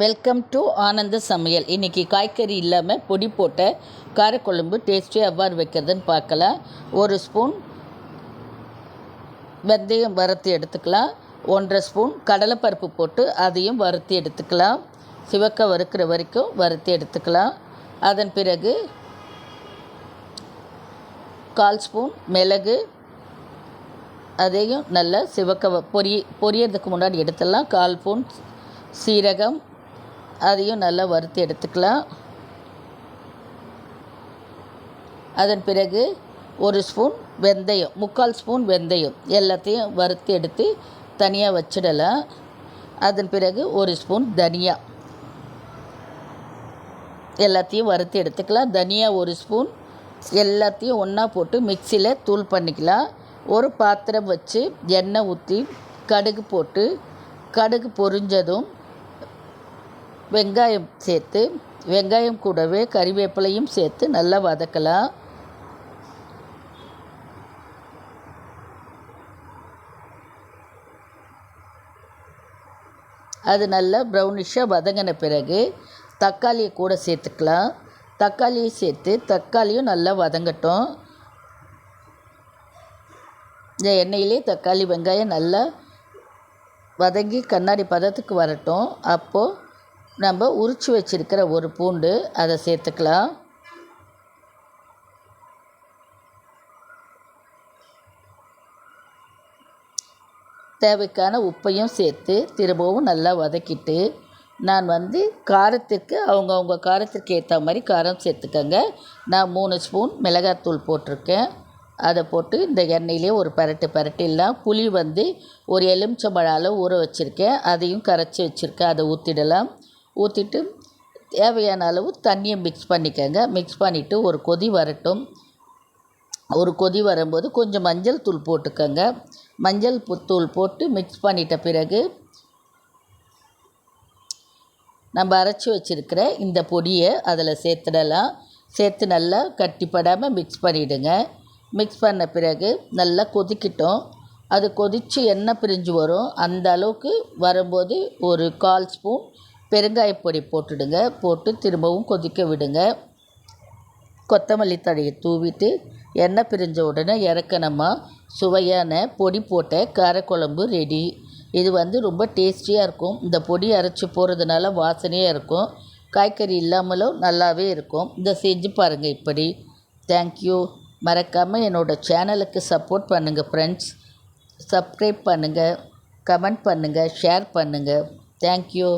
Welcome to ஆனந்த சமையல். இன்றைக்கி காய்கறி இல்லாமல் பொடி போட்ட காரக்குழம்பு டேஸ்ட்டு எவ்வாறு வைக்கிறதுன்னு பார்க்கலாம். ஒரு ஸ்பூன் வெந்தயம் வறுத்து எடுத்துக்கலாம். ஒன்றரை ஸ்பூன் கடலைப்பருப்பு போட்டு அதையும் வறுத்து எடுத்துக்கலாம். சிவக்க வறுக்கிற வரைக்கும் வறுத்து எடுத்துக்கலாம். அதன் பிறகு கால் ஸ்பூன் மிளகு. அதையும் நல்லா சிவக்க பொரிய பொரியறதுக்கு முன்னாடி எடுத்துடலாம். கால் ஸ்பூன் சீரகம் அதையும் நல்லா வறுத்து எடுத்துக்கலாம். அதன் பிறகு ஒரு ஸ்பூன் வெந்தயம் முக்கால் ஸ்பூன் வெந்தயம் எல்லாத்தையும் வறுத்து எடுத்து தனியாக வச்சிடலாம். அதன் பிறகு ஒரு ஸ்பூன் தனியா எல்லாத்தையும் வறுத்து எடுத்துக்கலாம். தனியா ஒரு ஸ்பூன் எல்லாத்தையும் ஒன்றா போட்டு மிக்சியில் தூள் பண்ணிக்கலாம். ஒரு பாத்திரம் வச்சு எண்ணெய் ஊற்றி கடுகு போட்டு கடுகு பொரிஞ்சதும் வெங்காயம் சேர்த்து வெங்காயம் கூடவே கறிவேப்பிலையும் சேர்த்து நல்லா வதக்கலாம். அது நல்லா ப்ரௌனிஷாக வதங்கின பிறகு தக்காளியை கூட சேர்த்துக்கலாம். தக்காளியை சேர்த்து தக்காளியும் நல்லா வதங்கட்டும். இந்த எண்ணெயிலே தக்காளி வெங்காயம் நல்லா வதங்கி கண்ணாடி பதத்துக்கு வரட்டும். அப்போது நம்ம உரித்து வச்சுருக்கிற ஒரு பூண்டு அதை சேர்த்துக்கலாம். தேவைக்கான உப்பையும் சேர்த்து திரும்பவும் நல்லா வதக்கிட்டு நான் வந்து காரத்திற்கு அவங்கவுங்க காரத்திற்கு ஏற்ற மாதிரி காரம் சேர்த்துக்கங்க. நான் மூணு ஸ்பூன் மிளகாத்தூள் போட்டிருக்கேன். அதை போட்டு இந்த எண்ணெயிலே ஒரு பரட்டு பரட்டிடலாம் புளி வந்து ஒரு எலுமிச்சம்பழம் ஊற வச்சுருக்கேன். அதையும் கரைச்சி வச்சுருக்கேன். அதை ஊற்றிடலாம் ஊற்றிட்டு தேவையான அளவு தண்ணியை மிக்ஸ் பண்ணிக்கோங்க. மிக்ஸ் பண்ணிவிட்டு ஒரு கொதி வரட்டும். ஒரு கொதி வரும்போது கொஞ்சம் மஞ்சள் தூள் போட்டுக்கோங்க. மஞ்சள் தூள் போட்டு மிக்ஸ் பண்ணிட்ட பிறகு நம்ம அரைச்சி வச்சுருக்கிற இந்த பொடியை அதில் சேர்த்துடலாம். சேர்த்து நல்லா கட்டிப்படாமல் மிக்ஸ் பண்ணிவிடுங்க மிக்ஸ் பண்ண பிறகு நல்லா கொதிக்கட்டும். அது கொதித்து எண்ணெய் பிரிஞ்சு வரும். அந்த அளவுக்கு வரும்போது ஒரு கால் ஸ்பூன் பெருங்காய பொடி போட்டுடுங்க. போட்டு திரும்பவும் கொதிக்க விடுங்க. கொத்தமல்லி தழையை தூவிட்டு எண்ணெய் பிரிஞ்ச உடனே இறக்கணுமா சுவையான பொடி போட்ட காரக்குழம்பு ரெடி இது வந்து ரொம்ப டேஸ்டியாக இருக்கும். இந்த பொடி அரைச்சி போகிறதுனால வாசனையாக இருக்கும். காய்கறி இல்லாமலும் நல்லாவே இருக்கும். இதை செஞ்சு பாருங்கள் இப்படி. தேங்க்யூ மறக்காமல் என்னோடய சேனலுக்கு சப்போர்ட் பண்ணுங்கள் ஃப்ரெண்ட்ஸ் சப்ஸ்கிரைப் பண்ணுங்கள் கமெண்ட் பண்ணுங்கள் ஷேர் பண்ணுங்கள் தேங்க்யூ